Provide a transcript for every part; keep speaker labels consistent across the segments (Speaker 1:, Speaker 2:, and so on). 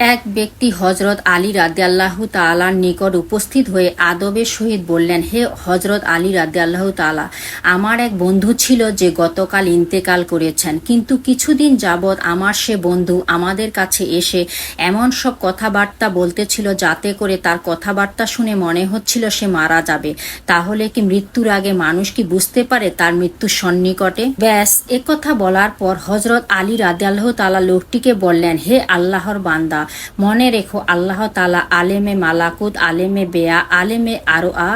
Speaker 1: এক ব্যক্তি হজরত আলী রাদিয়াল্লাহ তালার নিকট উপস্থিত হয়ে আদবের সহিত বললেন, হে হজরত আলী রাদিয়াল্লাহ তালা আমার এক বন্ধু ছিল যে গতকাল ইন্তেকাল করেছেন, কিন্তু কিছুদিন যাবৎ আমার সে বন্ধু আমাদের কাছে এসে এমন সব কথাবার্তা বলতেছিল যাতে করে তার কথাবার্তা শুনে মনে হচ্ছিল সে মারা যাবে। তাহলে কি মৃত্যুর আগে মানুষ কি বুঝতে পারে তার মৃত্যুর সন্নিকটে? ব্যাস একথা বলার পর হজরত আলী রাদিয়াল্লাহ তালা লোকটিকে বললেন, হে আল্লাহর বান্দা মনে রেখো, আল্লাহ তালা আলেমে মালাকুত, আলেমে বেয়া, আলেমে আরোয়া,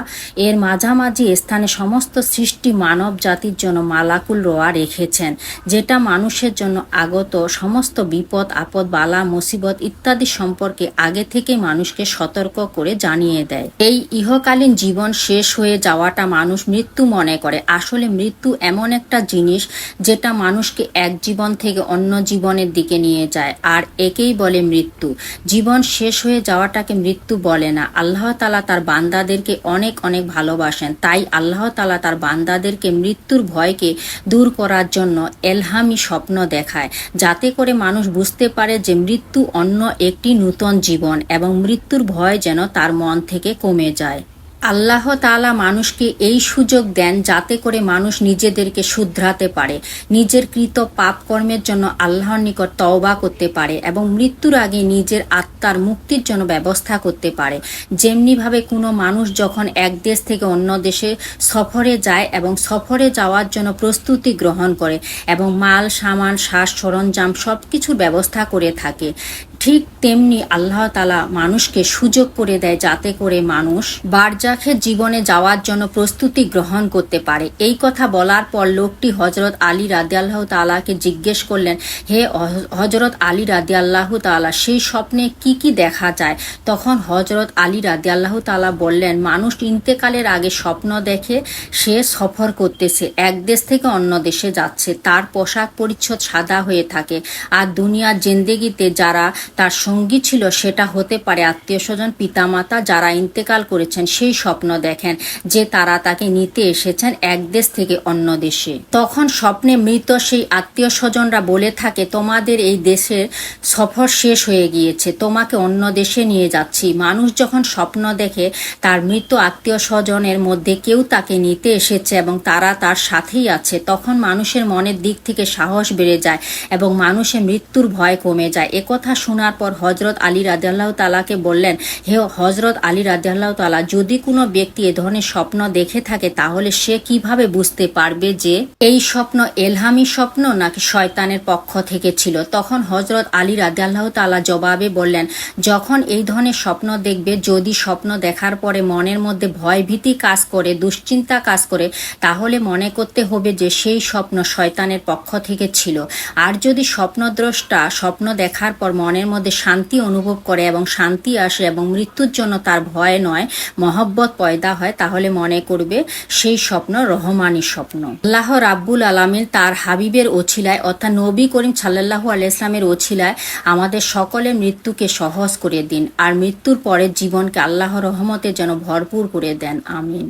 Speaker 1: এর মাঝামাঝি স্থানে সমস্ত সৃষ্টি মানব জাতির জন্য মালাকুল রোয়া রেখেছেন, যেটা মানুষের জন্য আগত সমস্ত বিপদ, আপদ, বালা, মুসিবত ইত্যাদি সম্পর্কে আগে থেকে মানুষকে সতর্ক করে জানিয়ে দেয়। এই ইহকালীন জীবন শেষ হয়ে যাওয়াটা মানুষ মৃত্যু মনে করে। আসলে মৃত্যু এমন একটা জিনিস যেটা মানুষকে এক জীবন থেকে অন্য জীবনের দিকে নিয়ে যায়, আর একেই বলে মৃত্যু। জীবন শেষ হয়ে যাওয়াটাকে মৃত্যু বলে না। আল্লাহ তালা তার বান্দাদেরকে অনেক অনেক ভালোবাসেন। তাই আল্লাহ তালা তার বান্দাদেরকে মৃত্যুর ভয়কে দূর করার জন্য এলহামি স্বপ্ন দেখায়, যাতে করে মানুষ বুঝতে পারে যে মৃত্যু অন্য একটি নূতন জীবন এবং মৃত্যুর ভয় যেন তার মন থেকে কমে যায়। আল্লাহ তাআলা মানুষকে এই সুযোগ দেন যাতে করে মানুষ নিজেদেরকে শুধরাতে পারে, নিজের কৃত পাপ কর্মের জন্য আল্লাহর নিকট তওবা করতে পারে এবং মৃত্যুর আগে নিজের আত্মার মুক্তির জন্য ব্যবস্থা করতে পারে। যেমনিভাবে কোনো মানুষ যখন এক দেশ থেকে অন্য দেশে সফরে যায় এবং সফরে যাওয়ার জন্য প্রস্তুতি গ্রহণ করে এবং মাল, সামান, শ্বাস, সরঞ্জাম সব কিছুর ব্যবস্থা করে থাকে ঠিক তেমনি আল্লাহ তালা মানুষকে সুযোগ করে দেয় যাতে করে মানুষ বারজাখের জীবনে যাওয়ার জন্য প্রস্তুতি গ্রহণ করতে পারে। এই কথা বলার পর লোকটি হজরত আলী রাদি আল্লাহ তালাকে জিজ্ঞেস করলেন, হে হজরত আলী রাদি আল্লাহ তালা সেই স্বপ্নে কি কি দেখা যায়? তখন হজরত আলী রাদি আল্লাহ তালা বললেন, মানুষ ইন্তেকালের আগে স্বপ্ন দেখে সে সফর করতেছে, এক দেশ থেকে অন্য দেশে যাচ্ছে, তার পোশাক পরিচ্ছদ সাদা হয়ে থাকে, আর দুনিয়ার জেন্দেগিতে যারা তার সঙ্গী ছিল, সেটা হতে পারে আত্মীয় স্বজন, পিতামাতা যারা ইন্তেকাল করেছেন, সেই স্বপ্ন দেখেন যে তারা তাকে নিতে এসেছেন এক দেশ থেকে অন্য দেশে। তখন স্বপ্নে মৃত সেই আত্মীয় স্বজনরা বলে থাকে, তোমাদের এই দেশের সফর শেষ হয়ে গিয়েছে, তোমাকে অন্য দেশে নিয়ে যাচ্ছি। মানুষ যখন স্বপ্ন দেখে, তার মৃত আত্মীয় স্বজনের মধ্যে কেউ তাকে নিতে এসেছে এবং তারা তার সাথেই আছে, তখন মানুষের মনের দিক থেকে সাহস বেড়ে যায় এবং মানুষের মৃত্যুর ভয় কমে যায়। একথা শোনার পর হজরত আলী রাজিয়াল্লাহ তালাকে বললেন, হে হজরত আলী রাজিয়াল্লাহ তালা যদি কোনো ব্যক্তি এ ধরনের স্বপ্ন দেখে থাকে, তাহলে সে কীভাবে বুঝতে পারবে যে এই স্বপ্ন এলহামি স্বপ্ন নাকি শয়তানের পক্ষ থেকে ছিল? তখন হজরত আলী রাজিয়াল্লাহ তালা জবাবে বললেন, যখন এই ধরনের স্বপ্ন দেখবে, যদি স্বপ্ন দেখার পরে মনের মধ্যে ভয় ভীতি কাজ করে, দুশ্চিন্তা কাজ করে, তাহলে মনে করতে হবে যে সেই স্বপ্ন শয়তানের পক্ষ থেকে ছিল। আর যদি স্বপ্নদ্রষ্টা স্বপ্ন দেখার পর মনের মধ্যে শান্তি অনুভব করে এবং শান্তি আসে এবং মৃত্যুর জন্য তার ভয় নয়, মহব্বত পয়দা হয়, তাহলে মনে করবে সেই স্বপ্ন রহমানি স্বপ্ন। আল্লাহ রাব্বুল আলমিন তার হাবিবের ওছিলায়, অর্থাৎ নবী করিম সাল্লাহু আলাইসলামের ওছিলায় আমাদের সকলের মৃত্যুকে সহজ করে দিন, আর মৃত্যুর পরের জীবনকে আল্লাহ রহমতে যেন ভরপুর করে দেন। আমিন।